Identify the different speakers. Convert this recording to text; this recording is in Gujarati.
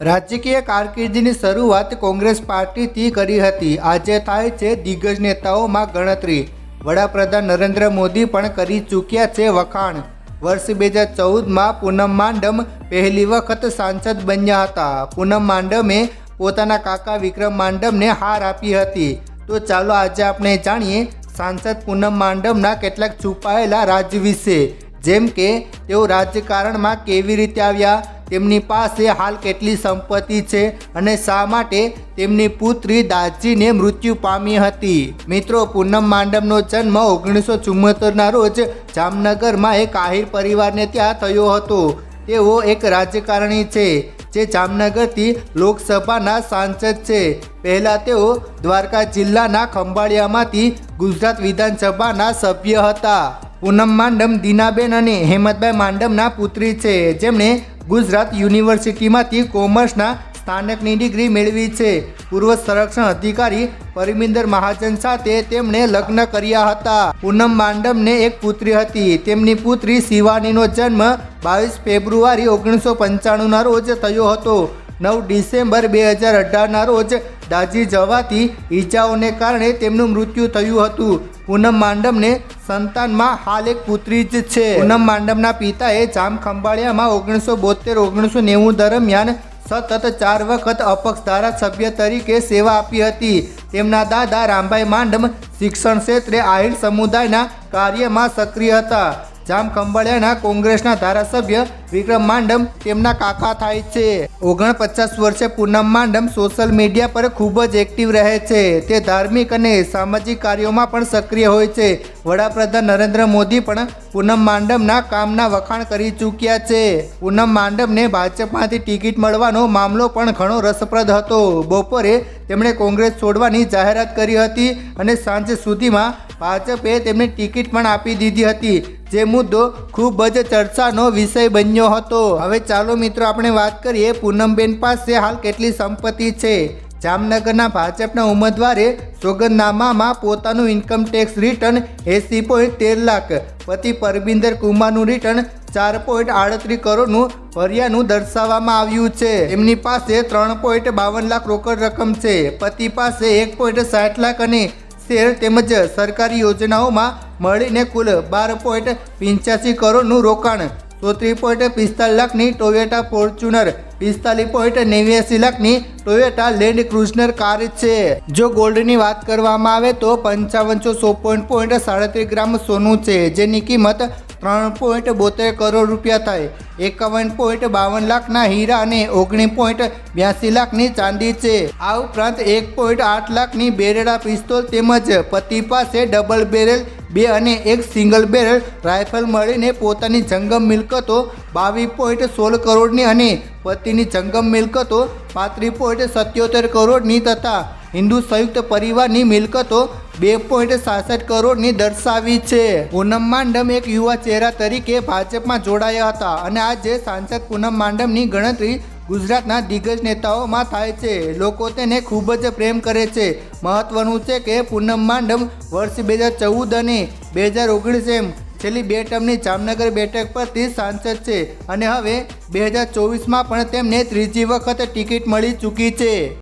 Speaker 1: રાજકીય કારકિર્દીની શરૂઆત કોંગ્રેસ પાર્ટીથી કરી હતી. આજે થાય છે દિગ્ગજ નેતાઓમાં ગણતરી. વડાપ્રધાન નરેન્દ્ર મોદી પણ કરી ચૂક્યા છે વખાણ. વર્ષ બે હજાર ચૌદમાં પૂનમ માંડમ પહેલી વખત સાંસદ બન્યા હતા. પૂનમ માંડમે પોતાના કાકા વિક્રમ માંડમને હાર આપી હતી. તો ચાલો આજે આપણે જાણીએ સાંસદ પૂનમ માંડમના કેટલાક છુપાયેલા રાજ્ય વિશે. જેમ કે, તેઓ રાજકારણમાં કેવી રીતે આવ્યા? તેમની પાસે હાલ કેટલી સંપત્તિ છે અને શા માટે તેમની પુત્રી દાજીને મૃત્યુ પામી હતી? મિત્રો, પૂનમ માંડમનો જન્મ ઓગણીસો ચુમ્મોતેરના રોજ જામનગરમાં એક આહિર પરિવારને ત્યાં થયો હતો. તેઓ એક રાજકારણી છે, જે જામનગરથી લોકસભાના સાંસદ છે. પહેલાં તેઓ દ્વારકા જિલ્લાના ખંભાળિયામાંથી ગુજરાત વિધાનસભાના સભ્ય હતા. પૂનમ માંડમ દીનાબેન અને હેમતભાઈ માંડમના પુત્રી છે. જેમણે ગુજરાત યુનિવર્સિટીમાંથી કોમર્સના સ્થાનકની ડિગ્રી મેળવી છે. પૂર્વ સંરક્ષણ અધિકારી પરમિંદર મહાજન સાથે તેમણે લગ્ન કર્યા હતા. પૂનમ માંડમને એક પુત્રી હતી. તેમની પુત્રી શિવાનીનો જન્મ બાવીસ ફેબ્રુઆરી ઓગણીસો પંચાણુંના રોજ થયો હતો. નવ ડિસેમ્બર બે હજાર અઢારના રોજ દાજી જવાથી ઈજાઓને કારણે તેમનું મૃત્યુ થયું હતું. પૂનમ માંડમને સંતાનમાં હાલ એક પુત્રી જ છે. પૂનમ માંડમના પિતાએ જામ ખંભાળિયામાં ઓગણીસો બોતેર, ઓગણીસો નેવું દરમિયાન સતત ચાર વખત અપક્ષ ધારાસભ્ય તરીકે સેવા આપી હતી. તેમના દાદા રામભાઈ માંડમ શિક્ષણ ક્ષેત્રે આહિર સમુદાયના કાર્યમાં સક્રિય હતા. જામ ખંભાળિયાના કોંગ્રેસના ધારાસભ્ય વિક્રમ માંડમ તેમના કાકા થાય છે. ઓગણપચાસ વર્ષે પૂનમ માંડમ સોશિયલ મીડિયા પર ખૂબ જ એક્ટિવ રહે છે. તે ધાર્મિક અને સામાજિક કાર્યોમાં પણ સક્રિય હોય છે. વડાપ્રધાન નરેન્દ્ર મોદી પણ પૂનમ માંડમના કામના વખાણ કરી ચૂક્યા છે. પૂનમ માંડમને ભાજપમાંથી ટિકિટ મળવાનો મામલો પણ ઘણો રસપ્રદ હતો. બપોરે તેમણે કોંગ્રેસ છોડવાની જાહેરાત કરી હતી અને સાંજ સુધીમાં ભાજપે તેમને ટિકિટ પણ આપી દીધી હતી. જે મુદ્દો ખૂબ જ ચર્ચાનો વિષય બન્યો હતો. હવે ચાલો મિત્રો આપણે વાત કરીએ પૂનમબેન પાસે હાલ કેટલી સંપત્તિ છે? જામનગરના ભાજપના ઉમેદવારે સોગંદનામામાં પોતાનું ઇન્કમ ટેક્સ રિટર્ન એંસી પોઈન્ટ તેર લાખ. પતિ પરબિંદર કુમારનું રિટર્ન ચાર પોઈન્ટ આડત્રીસ કરોડનું ભર્યાનું દર્શાવવામાં આવ્યું છે. એમની પાસે ત્રણ પોઈન્ટ બાવન લાખ રોકડ રકમ છે. પતિ પાસે એક પોઈન્ટ સાઠ લાખ અને શેર તેમજ સરકારી યોજનાઓમાં મળીને કુલ બાર પોઈન્ટ પંચ્યાસી કરોડનું રોકાણ ચોત્રીસ પોઈન્ટ પિસ્તાલીસ લાખની ટોયોટા ફોર્ચ્યુનર પિસ્તાલીસ પોઈન્ટ નેવ્યાસી લાખની ટોયોટા લેન્ડ ક્રુઝનર કાર છે. જો ગોલ્ડની વાત કરવામાં આવે તો પંચાવનસો સો પોઈન્ટ પોઈન્ટ સાડત્રીસ ગ્રામ સોનું છે, જેની કિંમત ત્રણ પોઈન્ટ બોતેર કરોડ રૂપિયા થાય. એકાવન પોઈન્ટ બાવન લાખના હીરા અને ઓગણીસ પોઈન્ટ બ્યાસી લાખની ચાંદી છે. આ ઉપરાંત એક પોઈન્ટ આઠ લાખની બેરેડા પિસ્તોલ તેમજ પતિ પાસે ડબલ બેરેલ બે અને એક સિંગલ બેરલ રાઇફલ મળીને પોતાની જંગમ મિલકતો બાવીસ પોઈન્ટ સોળ કરોડની અને પતિની જંગમ મિલકતો પાંત્રીસ પોઈન્ટ સત્યોતેર કરોડની તથા હિન્દુ સંયુક્ત પરિવારની મિલકતો બે પોઈન્ટ સાસઠ કરોડની દર્શાવી છે. પૂનમ માંડમ એક યુવા ચહેરા તરીકે ભાજપમાં જોડાયા હતા અને આજે સાંસદ પૂનમ માંડમની ગણતરી ગુજરાતના દિગ્ગજ નેતાઓમાં થાય છે. લોકો તેને ખૂબ જ પ્રેમ કરે છે. મહત્વનું છે કે પૂનમ માંડમ વર્ષ બે હજાર ચૌદ અને બે હજાર ઓગણીસ એમ છેલ્લી બે ટર્મની જામનગર બેઠક પરથી સાંસદ છે અને હવે બે હજાર ચોવીસમાં પણ તેમને ત્રીજી વખત ટિકિટ મળી ચૂકી છે.